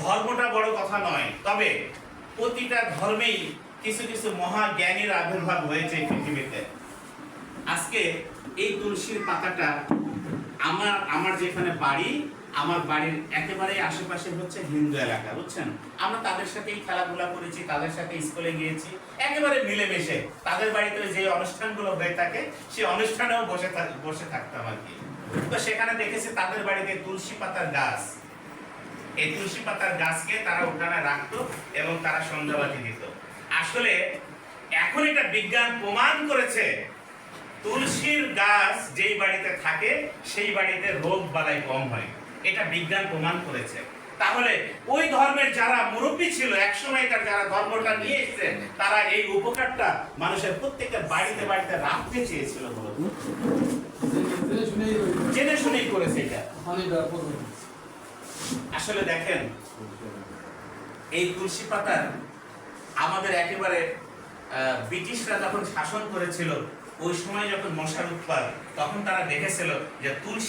ধর্মটা বড় কথা নয়। তবে প্রতিটা ধর্মেই কিছু কিছু মহা জ্ঞানীর আবির্ভাব হয়েছে পৃথিবীতে। আজকে এই তুলসীর পাতাটা আমার আমার যেখানে বাড়ি, আমার বাড়ির একেবারে আশেপাশে হচ্ছে হিন্দু এলাকা, বুঝছেন? আমরা তাদের সাথেই খেলাধুলা করেছি, তাদের সাথে স্কুলে গিয়েছি, একেবারে মিলেমিশে। তাদের বাড়িতে যে অনুষ্ঠানগুলো হয়ে থাকে সেই অনুষ্ঠানেও বসে বসে থাকতাম আর কি। তো সেখানে দেখেছি তাদের বাড়িতে তুলসী পাতার গাছ। এই তুলসী পাতার গাছকে তারা ওখানে রাখতো এবং তারা সন্ধ্যাবাতি দিত। আসলে এখন এটা বিজ্ঞান প্রমাণ করেছে তুলসীর গাছ যেই বাড়িতে থাকে সেই বাড়িতে রোগ বালাই কম হয়। এটা বিজ্ঞান প্রমাণ করেছে। তাহলে ওই ধর্মের যারা মুরব্বী ছিল একসময় তার যারা ধর্মটা নিয়ে এসেছে তারা এই উপকারটা মানুষের প্রত্যেকের বাড়িতে বাড়িতে রাখতে চেয়েছিল। জেনে শুনেই করেছে। এটা। আসলে দেখেন, এই তুলসী পাতার আমাদের একেবারে ব্রিটিশরা যখন শাসন করেছিল, ওই সময় যখন মশার উৎপাদ তখন তারা দেখেছিল যে তুলসী